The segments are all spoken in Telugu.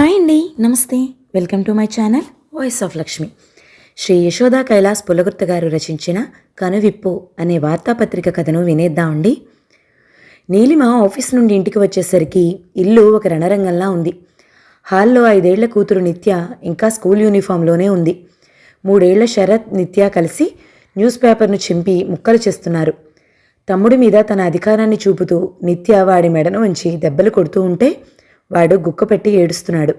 హాయ్ అండి నమస్తే. Welcome to my channel voice of Lakshmi. Shri Yashoda Kailas Pulagurtha గారు రచించిన కనువిప్పు అనే వార్తాపత్రిక కథను వినేద్దామండి నీలిమ ఆఫీస్ నుండి ఇంటికి వచ్చేసరికి ఇల్లు ఒక రణరంగంలా ఉంది. హాల్లో ఐదేళ్ళ కూతురు నిత్య ఇంకా స్కూల్ యూనిఫామ్లోనే ఉంది. మూడేళ్ళ శరత్ నిత్య కలిసి న్యూస్ పేపర్ను చింపి ముక్కలు చేస్తున్నారు. తమ్ముడి మీద తన అధికారాన్ని చూపుతూ నిత్య వాడి మెడను ఉంచి దెబ్బలు కొడుతూ ఉంటే వాడు గుక్కపెట్టి ఏడుస్తున్నాడు.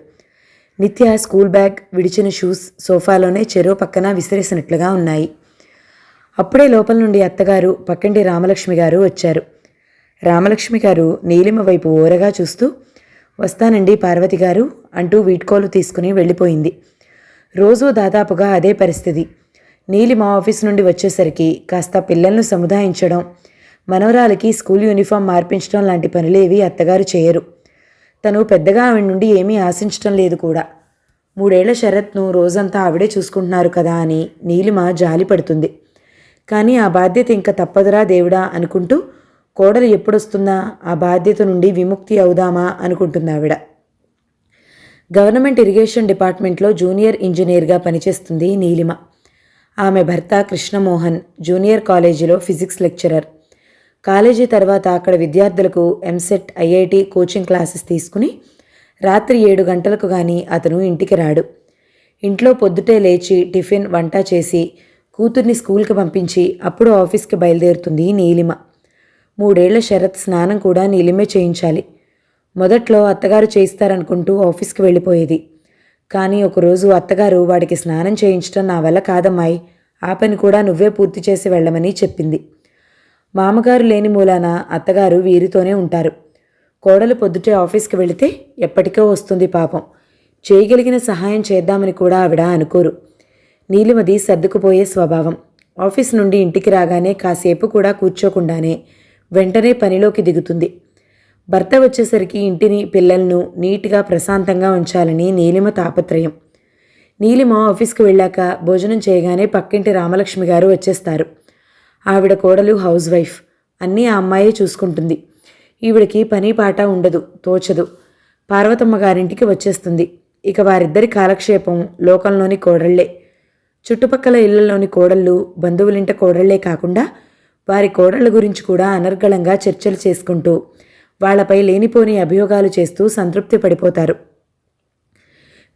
నిత్య స్కూల్ బ్యాగ్ విడిచిన షూస్ సోఫాలోనే చెరో పక్కన విసిరేసినట్లుగా ఉన్నాయి. అప్పుడే లోపల నుండి అత్తగారు పక్కింటి రామలక్ష్మి గారు వచ్చారు. రామలక్ష్మి గారు నీలిమ వైపు ఓరగా చూస్తూ వస్తానండి పార్వతి గారు అంటూ వీడ్కోలు తీసుకుని వెళ్ళిపోయింది. రోజూ దాదాపుగా అదే పరిస్థితి. నీలిమ ఆఫీస్ నుండి వచ్చేసరికి కాస్త పిల్లలను సముదాయించడం మనవరాలకి స్కూల్ యూనిఫామ్ మార్పించడం లాంటి పనులేవి అత్తగారు చేయరు. తను పెద్దగా ఆవిడ నుండి ఏమీ ఆశించటం లేదు కూడా. మూడేళ్ళ శరత్ను రోజంతా ఆవిడే చూసుకుంటున్నారు కదా అని నీలిమ జాలి పడుతుంది. కానీ ఆ బాధ్యత ఇంకా తప్పదురా దేవుడా అనుకుంటూ కోడలు ఎప్పుడొస్తుందా ఆ బాధ్యత నుండి విముక్తి అవుదామా అనుకుంటుంది ఆవిడ. గవర్నమెంట్ ఇరిగేషన్ డిపార్ట్మెంట్లో జూనియర్ ఇంజనీర్గా పనిచేస్తుంది నీలిమ. ఆమె భర్త కృష్ణమోహన్ జూనియర్ కాలేజీలో ఫిజిక్స్ లెక్చరర్. కాలేజీ తర్వాత అక్కడ విద్యార్థులకు ఎంసెట్ ఐఐటి కోచింగ్ క్లాసెస్ తీసుకుని రాత్రి ఏడు గంటలకు కానీ అతను ఇంటికి రాడు. ఇంట్లో పొద్దుటే లేచి టిఫిన్ వంట చేసి కూతుర్ని స్కూల్కి పంపించి అప్పుడు ఆఫీస్కి బయలుదేరుతుంది నీలిమ. మూడేళ్ళ శరత్ స్నానం కూడా నీలిమే చేయించాలి. మొదట్లో అత్తగారు చేయిస్తారనుకుంటూ ఆఫీస్కి వెళ్ళిపోయేది. కానీ ఒకరోజు అత్తగారు వాడికి స్నానం చేయించడం నా వల్ల కాదమ్మాయి. ఆ పని కూడా నువ్వే పూర్తి చేసి వెళ్ళమని చెప్పింది. మామగారు లేని మూలాన అత్తగారు వీరితోనే ఉంటారు. కోడలు పొద్దుటే ఆఫీస్కి వెళితే ఎప్పటికో వస్తుంది పాపం. చేయగలిగిన సహాయం చేద్దామని కూడా ఆవిడ అనుకోరు. నీలిమది సర్దుకుపోయే స్వభావం. ఆఫీస్ నుండి ఇంటికి రాగానే కాసేపు కూడా కూర్చోకుండానే వెంటనే పనిలోకి దిగుతుంది. భర్త వచ్చేసరికి ఇంటిని పిల్లలను నీట్గా ప్రశాంతంగా ఉంచాలని నీలిమ తాపత్రయం. నీలిమ ఆఫీస్కి వెళ్ళాక భోజనం చేయగానే పక్కింటి రామలక్ష్మి గారు వచ్చేస్తారు. ఆవిడ కోడలు హౌస్ వైఫ్. అన్నీ ఆ అమ్మాయే చూసుకుంటుంది. ఈవిడకి పని పాట ఉండదు తోచదు. పార్వతమ్మ గారింటికి వచ్చేస్తుంది. ఇక వారిద్దరి కాలక్షేపం లోకంలోని కోడళ్ళే. చుట్టుపక్కల ఇళ్ళలోని కోడళ్ళు బంధువులింట కోడళ్ళే కాకుండా వారి కోడళ్ళ గురించి కూడా అనర్గళంగా చర్చలు చేసుకుంటూ వాళ్ళపై లేనిపోని అభియోగాలు చేస్తూ సంతృప్తి పడిపోతారు.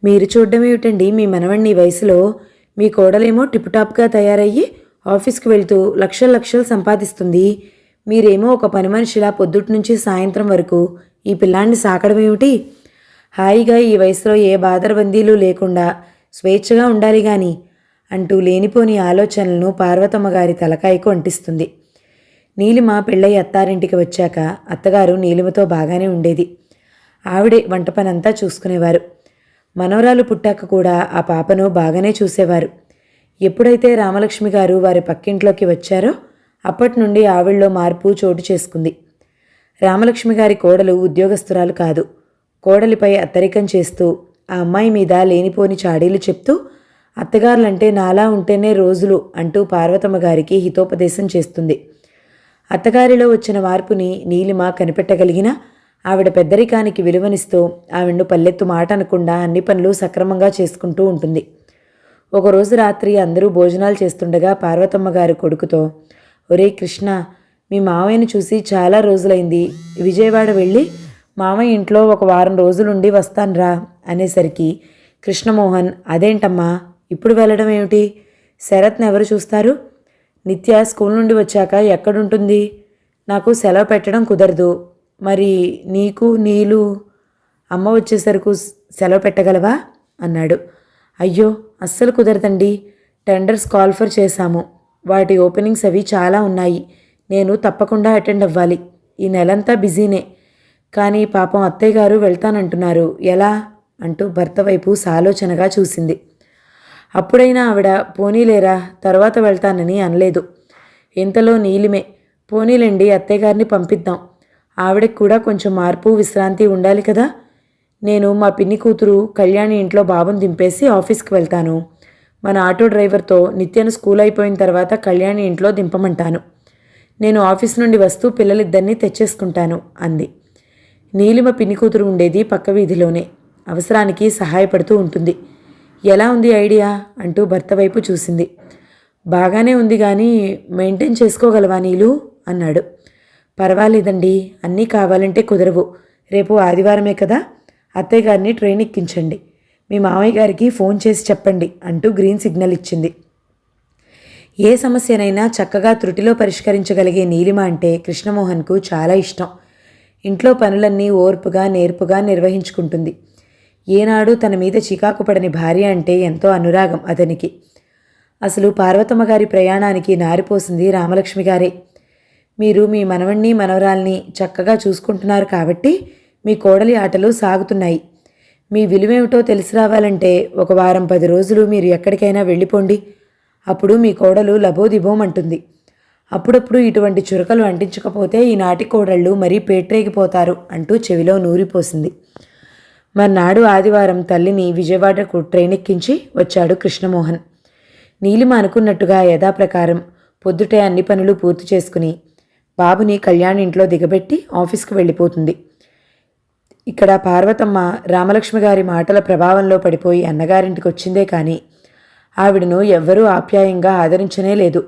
మీరు చూడడమేమిటండి మీ మనవణ్ణి వయసులో మీ కోడలేమో టిప్టాప్గా తయారయ్యి ఆఫీస్కి వెళ్తూ లక్షల లక్షలు సంపాదిస్తుంది. మీరేమో ఒక పని మనిషిలా పొద్దుటి నుంచి సాయంత్రం వరకు ఈ పిల్లాన్ని సాకడం ఏమిటి? హాయిగా ఈ వయసులో ఏ బాదరబందీలు లేకుండా స్వేచ్ఛగా ఉండాలి గాని అంటూ లేనిపోని ఆలోచనలను పార్వతమ్మ గారి తలకాయకు అంటిస్తుంది. నీలిమ పెళ్ళై అత్తారింటికి వచ్చాక అత్తగారు నీలిమతో బాగానే ఉండేది. ఆవిడే వంట పనంతా చూసుకునేవారు. మనవరాలు పుట్టాక కూడా ఆ పాపను బాగానే చూసేవారు. ఎప్పుడైతే రామలక్ష్మి గారు వారి పక్కింట్లోకి వచ్చారో అప్పటి నుండి ఆవిడలో మార్పు చోటు చేసుకుంది. రామలక్ష్మి గారి కోడలు ఉద్యోగస్తురాలు కాదు. కోడలిపై అత్తరికం చేస్తూ ఆ అమ్మాయి మీద లేనిపోని చాడీలు చెప్తూ అత్తగారులంటే నాలా ఉంటేనే రోజులు అంటూ పార్వతమ్మ గారికి హితోపదేశం చేస్తుంది. అత్తగారిలో వచ్చిన మార్పుని నీలిమ కనిపెట్టగలిగినా ఆవిడ పెద్దరికానికి విలువనిస్తూ ఆవిడను పల్లెత్తు మాట అనకుండా అన్ని పనులు సక్రమంగా చేసుకుంటూ ఉంటుంది. ఒకరోజు రాత్రి అందరూ భోజనాలు చేస్తుండగా పార్వతమ్మ గారి కొడుకుతో ఒరే కృష్ణ మీ మావయ్యని చూసి చాలా రోజులైంది. విజయవాడ వెళ్ళి మామయ్య ఇంట్లో ఒక వారం రోజులుండి వస్తాన్రా అనేసరికి కృష్ణమోహన్ అదేంటమ్మా ఇప్పుడు వెళ్ళడం ఏమిటి? శరత్ని ఎవరు చూస్తారు? నిత్య స్కూల్ నుండి వచ్చాక ఎక్కడుంటుంది? నాకు సెలవు పెట్టడం కుదరదు. మరి నీకు నీలు అమ్మ వచ్చేసరికి సెలవు పెట్టగలవా? అన్నాడు. అయ్యో అస్సలు కుదరదండి. టెండర్స్ కాల్ఫర్ చేశాము. వాటి ఓపెనింగ్స్ అవి చాలా ఉన్నాయి. నేను తప్పకుండా అటెండ్ అవ్వాలి. ఈ నెలంతా బిజీనే. కానీ పాపం అత్తయ్య గారు వెళ్తానంటున్నారు. ఎలా? అంటూ భర్త వైపు సాలోచనగా చూసింది. అప్పుడైనా ఆవిడ పోనీలేరా తర్వాత వెళ్తానని అనలేదు. ఇంతలో నీలిమే పోనీలేండి అత్తయ్య గారిని పంపిద్దాం. ఆవిడకి కూడా కొంచెం మార్పు విశ్రాంతి ఉండాలి కదా? నేను మా పిన్ని కూతురు కళ్యాణి ఇంట్లో బాబుని దింపేసి ఆఫీస్కి వెళ్తాను. మన ఆటో డ్రైవర్తో నిత్యను స్కూల్ అయిపోయిన తర్వాత కళ్యాణి ఇంట్లో దింపమంటాను. నేను ఆఫీస్ నుండి వస్తూ పిల్లలిద్దరినీ తెచ్చేసుకుంటాను అంది. నీలిమ పిన్ని కూతురు ఉండేది పక్క వీధిలోనే. అవసరానికి సహాయపడుతూ ఉంటుంది. ఎలా ఉంది ఐడియా? అంటూ భర్త వైపు చూసింది. బాగానే ఉంది కానీ మెయింటైన్ చేసుకోగలవా నీలు? అన్నాడు. పర్వాలేదండి అన్నీ కావాలంటే కుదరవు. రేపు ఆదివారమే కదా? అత్తయ్య గారిని ట్రైన్ ఎక్కించండి. మీ మామయ్య గారికి ఫోన్ చేసి చెప్పండి అంటూ గ్రీన్ సిగ్నల్ ఇచ్చింది. ఏ సమస్యనైనా చక్కగా త్రుటిలో పరిష్కరించగలిగే నీలిమ అంటే కృష్ణమోహన్కు చాలా ఇష్టం. ఇంట్లో పనులన్నీ ఓర్పుగా నేర్పుగా నిర్వహించుకుంటుంది. ఏనాడు తన మీద చికాకు పడని భార్య అంటే ఎంతో అనురాగం అతనికి. అసలు పార్వతమ్మ గారి ప్రయాణానికి నారిపోసింది రామలక్ష్మి గారే. మీరు మీ మనవణ్ణి మనవరాల్ని చక్కగా చూసుకుంటున్నారు కాబట్టి మీ కోడలి ఆటలు సాగుతున్నాయి. మీ విలువేమిటో తెలిసి రావాలంటే ఒక వారం పది రోజులు మీరు ఎక్కడికైనా వెళ్ళిపోండి. అప్పుడు మీ కోడలు లబోదిబోమంటుంది. అప్పుడప్పుడు ఇటువంటి చురకలు అంటించకపోతే ఈనాటి కోడళ్ళు మరీ పేట్రేగిపోతారు అంటూ చెవిలో నూరిపోసింది. మర్నాడు ఆదివారం తల్లిని విజయవాడకు ట్రైన్ ఎక్కించి వచ్చాడు కృష్ణమోహన్. నీలిమ అనుకున్నట్టుగా యథాప్రకారం పొద్దుటే అన్ని పనులు పూర్తి చేసుకుని బాబుని కళ్యాణ్ ఇంట్లో దిగబెట్టి ఆఫీస్కి వెళ్ళిపోతుంది. ఇక్కడ పార్వతమ్మ రామలక్ష్మి గారి మాటల ప్రభావంలో పడిపోయి అన్నగారింటికి వచ్చిందే కానీ ఆవిడను ఎవ్వరూ ఆప్యాయంగా ఆదరించనే లేదు.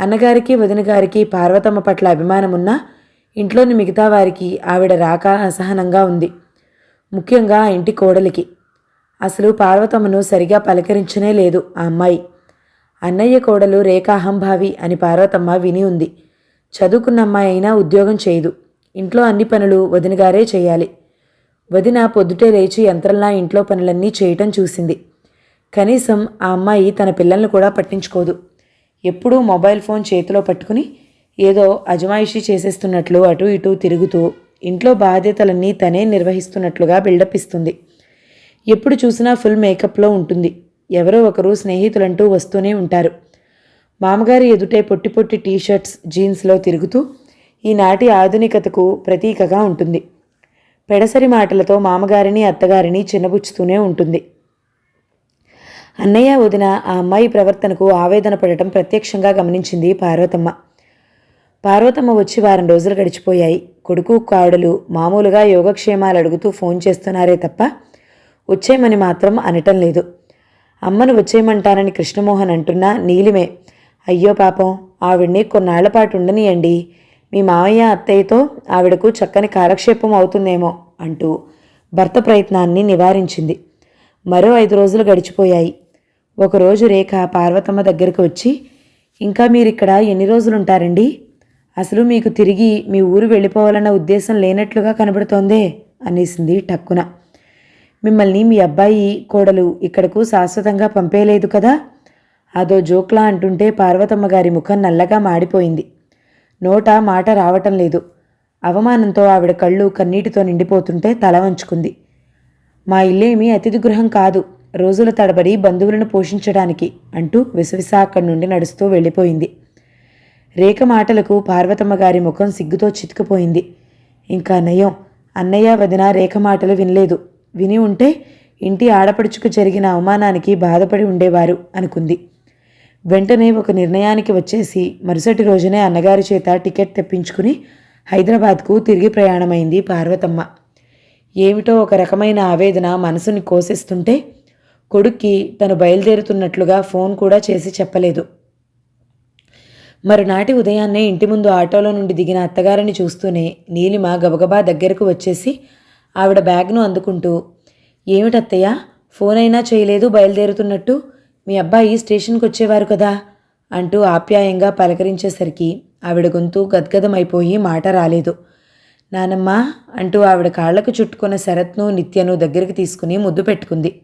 అన్నగారికి వదిన గారికి పార్వతమ్మ పట్ల అభిమానమున్నా ఇంట్లోని మిగతా వారికి ఆవిడ రాక అసహనంగా ఉంది. ముఖ్యంగా ఆ ఇంటి కోడలికి. అసలు పార్వతమ్మను సరిగా పలకరించనే లేదు ఆ అమ్మాయి. అన్నయ్య కోడలు రేఖ అహంభావి అని పార్వతమ్మ విని ఉంది. చదువుకున్న అమ్మాయి అయినా ఉద్యోగం చేయదు. ఇంట్లో అన్ని పనులు వదినగారే చేయాలి. వదిన పొద్దుటే లేచి యంత్రంలా ఇంట్లో పనులన్నీ చేయటం చూసింది. కనీసం ఆ అమ్మాయి తన పిల్లల్ని కూడా పట్టించుకోదు. ఎప్పుడూ మొబైల్ ఫోన్ చేతిలో పట్టుకుని ఏదో అజమాయిషీ చేసేస్తున్నట్లు అటు ఇటు తిరుగుతూ ఇంట్లో బాధ్యతలన్నీ తనే నిర్వహిస్తున్నట్లుగా బిల్డప్ ఇస్తుంది. ఎప్పుడు చూసినా ఫుల్ మేకప్లో ఉంటుంది. ఎవరో ఒకరు స్నేహితులంటూ వస్తూనే ఉంటారు. మామగారి ఎదుటే పొట్టి పొట్టి టీషర్ట్స్ జీన్స్లో తిరుగుతూ ఈనాటి ఆధునికతకు ప్రతీకగా ఉంటుంది. పెడసరి మాటలతో మామగారిని అత్తగారిని చిన్నబుచ్చుతూనే ఉంటుంది. అన్నయ్య వదిన ఆ అమ్మాయి ప్రవర్తనకు ఆవేదన పడటం ప్రత్యక్షంగా గమనించింది పార్వతమ్మ. పార్వతమ్మ వచ్చి వారం రోజులు గడిచిపోయాయి. కొడుకు కాడలు మామూలుగా యోగక్షేమాలు అడుగుతూ ఫోన్ చేస్తున్నారే తప్ప వచ్చేయమని మాత్రం అనటం లేదు. అమ్మను వచ్చేయమంటానని కృష్ణమోహన్ అంటున్నా నీలిమే. అయ్యో పాపం ఆవిడ్ని కొన్నాళ్ళ పాటు ఉండనియండి. మీ మావయ్య అత్తయ్యతో ఆవిడకు చక్కని కాలక్షేపం అవుతుందేమో అంటూ భర్త ప్రయత్నాన్ని నివారించింది. మరో ఐదు రోజులు గడిచిపోయాయి. ఒకరోజు రేఖ పార్వతమ్మ దగ్గరికి వచ్చి ఇంకా మీరిక్కడ ఎన్ని రోజులు ఉంటారండి అసలు మీకు తిరిగి మీ ఊరు వెళ్ళిపోవాలన్న ఉద్దేశం లేనట్లుగా కనబడుతోందే అనేసింది టక్కున. మిమ్మల్ని మీ అబ్బాయి కోడలు ఇక్కడకు శాశ్వతంగా పంపేయలేదు కదా? అదో జోక్లా అంటుంటే పార్వతమ్మ గారి ముఖం నల్లగా మాడిపోయింది. నోట మాట రావటం లేదు. అవమానంతో ఆవిడ కళ్ళు కన్నీటితో నిండిపోతుంటే తల వంచుకుంది. మా ఇల్లేమీ అతిథి గృహం కాదు. రోజుల తడబడి బంధువులను పోషించడానికి అంటూ విసవిస అక్కడి నుండి నడుస్తూ వెళ్ళిపోయింది. రేఖ మాటలకు పార్వతమ్మ గారి ముఖం సిగ్గుతో చితికిపోయింది. ఇంకా నయం. అన్నయ్య వదిన రేఖ మాటలు వినలేదు. విని ఉంటే ఇంటి ఆడపడుచుకు జరిగిన అవమానానికి బాధపడి ఉండేవారు అనుకుంది. వెంటనే ఒక నిర్ణయానికి వచ్చేసి మరుసటి రోజునే అన్నగారి చేత టికెట్ తెప్పించుకుని హైదరాబాద్కు తిరిగి ప్రయాణమైంది పార్వతమ్మ. ఏమిటో ఒక రకమైన ఆవేదన మనసుని కోసేస్తుంటే కొడుక్కి తను బయలుదేరుతున్నట్లుగా ఫోన్ కూడా చేసి చెప్పలేదు. మరునాటి ఉదయాన్నే ఇంటి ముందు ఆటోలో నుండి దిగిన అత్తగారిని చూస్తూనే నీలిమ గబగబా దగ్గరకు వచ్చేసి ఆవిడ బ్యాగ్ను అందుకుంటూ ఏమిటత్తయ్య? ఫోన్ అయినా చేయలేదు బయలుదేరుతున్నట్టు? మీ అబ్బాయి స్టేషన్కి వచ్చేవారు కదా? అంటూ ఆప్యాయంగా పలకరించేసరికి ఆవిడ గొంతు గద్గదమైపోయి మాట రాలేదు. నానమ్మ అంటూ ఆవిడ కాళ్ళకు చుట్టుకున్న శరత్ను నిత్యను దగ్గరికి తీసుకుని ముద్దు పెట్టుకుంది.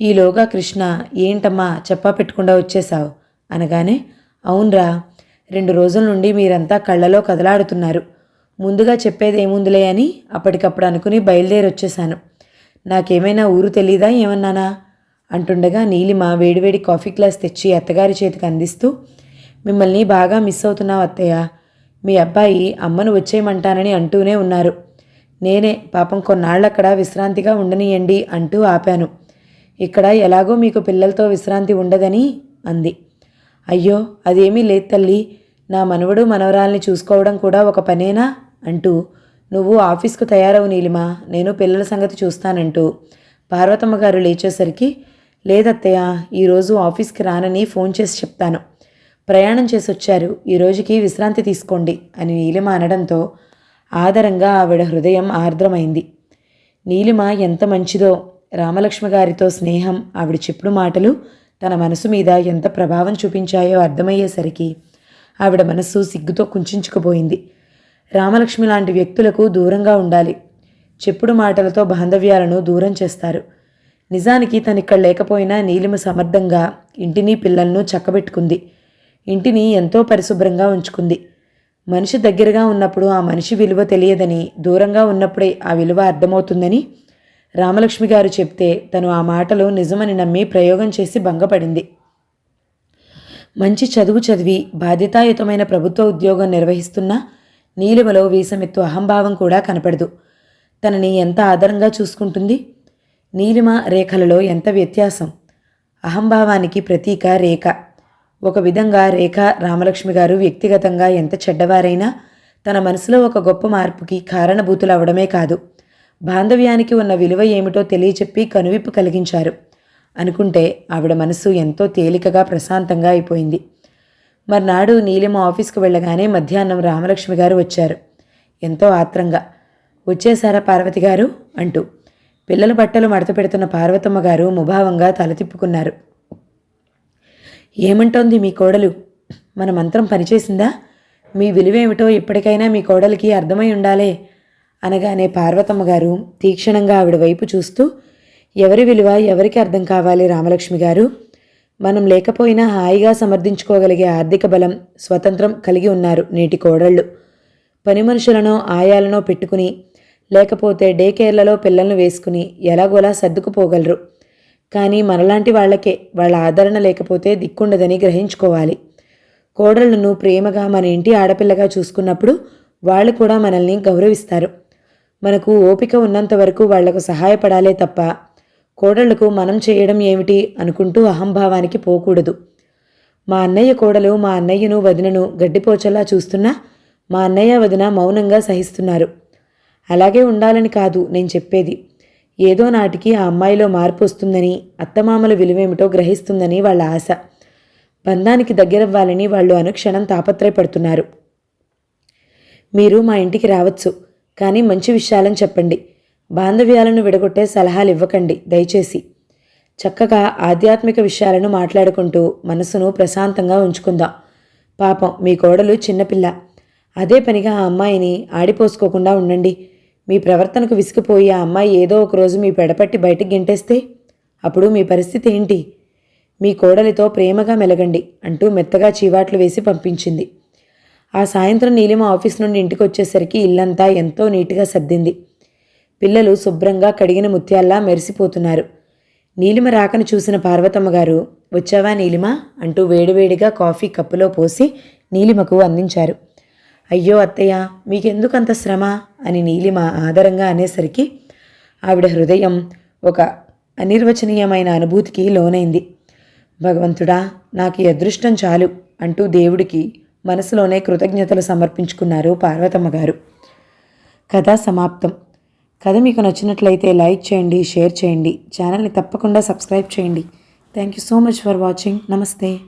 ఈలోగా కృష్ణ ఏంటమ్మా చెప్పా పెట్టకుండా వచ్చేశావు? అనగానే అవునరా రెండు రోజుల నుండి మీరంతా కళ్ళలో కదలాడుతున్నారు. ముందుగా చెప్పేది ఏముందిలే అని అప్పటికప్పుడు అనుకుని బయలుదేరి వచ్చేశాను నాకేమైనా ఊరు తెలీదా ఏమన్నానా? అంటుండగా నీలిమ వేడివేడి కాఫీ గ్లాస్ తెచ్చి అత్తగారి చేతికి అందిస్తూ మిమ్మల్ని బాగా మిస్ అవుతున్నావు అత్తయ్య. మీ అబ్బాయి అమ్మను వచ్చేయమంటానని అంటూనే ఉన్నారు. నేనే పాపం కొన్నాళ్ళు అక్కడ విశ్రాంతిగా ఉండనియండి అంటూ ఆపాను. ఇక్కడ ఎలాగో మీకు పిల్లలతో విశ్రాంతి ఉండదని అంది. అయ్యో అదేమీ లేదు తల్లి. నా మనవడు మనవరాల్ని చూసుకోవడం కూడా ఒక పనేనా? అంటూ నువ్వు ఆఫీస్కు తయారవు నీలిమా. నేను పిల్లల సంగతి చూస్తానంటూ. పార్వతమ్మ గారు లేచేసరికి లేదత్తయ్య ఈరోజు ఆఫీస్కి రానని ఫోన్ చేసి చెప్తాను. ప్రయాణం చేసి వచ్చారు. ఈ రోజుకి విశ్రాంతి తీసుకోండి అని నీలిమ అనడంతో ఆదరంగా ఆవిడ హృదయం ఆర్ద్రమైంది. నీలిమ ఎంత మంచిదో రామలక్ష్మి గారితో స్నేహం ఆవిడ చెప్పుడు మాటలు తన మనసు మీద ఎంత ప్రభావం చూపించాయో అర్థమయ్యేసరికి ఆవిడ మనస్సు సిగ్గుతో కుంచుకుపోయింది. రామలక్ష్మి లాంటి వ్యక్తులకు దూరంగా ఉండాలి. చెప్పుడు మాటలతో బాంధవ్యాలను దూరం చేస్తారు. నిజానికి తనిక్కడ లేకపోయినా నీలిమ సమర్థంగా ఇంటిని పిల్లలను చక్కబెట్టుకుంది. ఇంటిని ఎంతో పరిశుభ్రంగా ఉంచుకుంది. మనిషి దగ్గరగా ఉన్నప్పుడు ఆ మనిషి విలువ తెలియదని దూరంగా ఉన్నప్పుడే ఆ విలువ అర్థమవుతుందని రామలక్ష్మి గారు చెప్తే తను ఆ మాటలు నిజమని నమ్మి ప్రయోగం చేసి భంగపడింది. మంచి చదువు చదివి బాధ్యతాయుతమైన ప్రభుత్వ ఉద్యోగం నిర్వహిస్తున్న నీలిమలో వీసమెత్తు అహంభావం కూడా కనపడదు. తనని ఎంత ఆదరంగా చూసుకుంటుంది? నీలిమ రేఖలలో ఎంత వ్యత్యాసం? అహంభావానికి ప్రతీక రేఖ. ఒక విధంగా రేఖ రామలక్ష్మి గారు వ్యక్తిగతంగా ఎంత చెడ్డవారైనా తన మనసులో ఒక గొప్ప మార్పుకి కారణభూతులవడమే కాదు. బాంధవ్యానికి ఉన్న విలువ ఏమిటో తెలియచెప్పి కనువిప్పు కలిగించారు. అనుకుంటే ఆవిడ మనసు ఎంతో తేలికగా ప్రశాంతంగా అయిపోయింది. మర్నాడు నీలిమ ఆఫీస్కు వెళ్ళగానే మధ్యాహ్నం రామలక్ష్మి గారు వచ్చారు. ఎంతో ఆత్రంగా. వచ్చేసారా పార్వతి గారు? అంటూ పిల్లల బట్టలు మడత పెడుతున్న పార్వతమ్మ గారు ముభావంగా తల తిప్పుకున్నారు ఏమంటోంది మీ కోడలు? మన మంత్రం పనిచేసిందా? మీ విలువేమిటో ఇప్పటికైనా మీ కోడలికి అర్థమై ఉండాలే అనగానే పార్వతమ్మ గారు తీక్షణంగా ఆవిడ వైపు చూస్తూ ఎవరి విలువ ఎవరికి అర్థం కావాలి రామలక్ష్మి గారు? మనం లేకపోయినా హాయిగా సమర్థించుకోగలిగే ఆర్థిక బలం స్వతంత్రం కలిగి ఉన్నారు నేటి కోడళ్ళు. పని మనుషులను ఆయాలనో పెట్టుకుని లేకపోతే డే కేర్లలో పిల్లలను వేసుకుని ఎలాగోలా సర్దుకుపోగలరు. కానీ మనలాంటి వాళ్ళకే వాళ్ళ ఆదరణ లేకపోతే దిక్కుండదని గ్రహించుకోవాలి. కోడళ్ళను ప్రేమగా మన ఇంటి ఆడపిల్లగా చూసుకున్నప్పుడు వాళ్ళు కూడా మనల్ని గౌరవిస్తారు. మనకు ఓపిక ఉన్నంత వరకు వాళ్ళకు సహాయపడాలే తప్ప కోడళ్ళకు మనం చేయడం ఏమిటి అనుకుంటూ అహంభావానికి పోకూడదు. మా అన్నయ్య కోడలు మా అన్నయ్యను వదినను గడ్డిపోచలా చూస్తున్నా మా అన్నయ్య వదిన మౌనంగా సహిస్తున్నారు. అలాగే ఉండాలని కాదు నేను చెప్పేది. ఏదో నాటికి ఆ అమ్మాయిలో మార్పు వస్తుందని అత్తమామల విలువేమిటో గ్రహిస్తుందని వాళ్ళ ఆశ. బంధానికి దగ్గరవ్వాలని వాళ్ళు అనుక్షణం తాపత్రయపడుతున్నారు. మీరు మా ఇంటికి రావచ్చు కానీ మంచి విషయాలను చెప్పండి. బాంధవ్యాలను విడగొట్టే సలహాలు ఇవ్వకండి దయచేసి. చక్కగా ఆధ్యాత్మిక విషయాలను మాట్లాడుకుంటూ మనసును ప్రశాంతంగా ఉంచుకుందాం. పాపం మీ కోడలు చిన్నపిల్ల. అదే పనిగా ఆ అమ్మాయిని ఆడిపోసుకోకుండా ఉండండి. మీ ప్రవర్తనకు విసిగిపోయి ఆ అమ్మాయి ఏదో ఒకరోజు మీ పెడపట్టి బయటికి గెంటేస్తే? అప్పుడు మీ పరిస్థితి ఏంటి? మీ కోడలితో ప్రేమగా మెలగండి అంటూ మెత్తగా చీవాట్లు వేసి పంపించింది. ఆ సాయంత్రం నీలిమ ఆఫీస్ నుండి ఇంటికి వచ్చేసరికి ఇల్లంతా ఎంతో నీట్గా సర్దింది. పిల్లలు శుభ్రంగా కడిగిన ముత్యాల్లా మెరిసిపోతున్నారు. నీలిమ రాకను చూసిన పార్వతమ్మ గారు వచ్చావా నీలిమ? అంటూ వేడివేడిగా కాఫీ కప్పులో పోసి నీలిమకు అందించారు. అయ్యో అత్తయ్య మీకెందుకంత శ్రమ? అని నీలిమ ఆదరంగా అనేసరికి ఆవిడ హృదయం ఒక అనిర్వచనీయమైన అనుభూతికి లోనైంది. భగవంతుడా నాకు ఈ అదృష్టం చాలు అంటూ దేవుడికి మనసులోనే కృతజ్ఞతలు సమర్పించుకున్నారు పార్వతమ్మ గారు. కథ సమాప్తం. కథ మీకు నచ్చినట్లయితే లైక్ చేయండి షేర్ చేయండి. ఛానల్ని తప్పకుండా సబ్స్క్రైబ్ చేయండి. Thank you so much for watching. నమస్తే.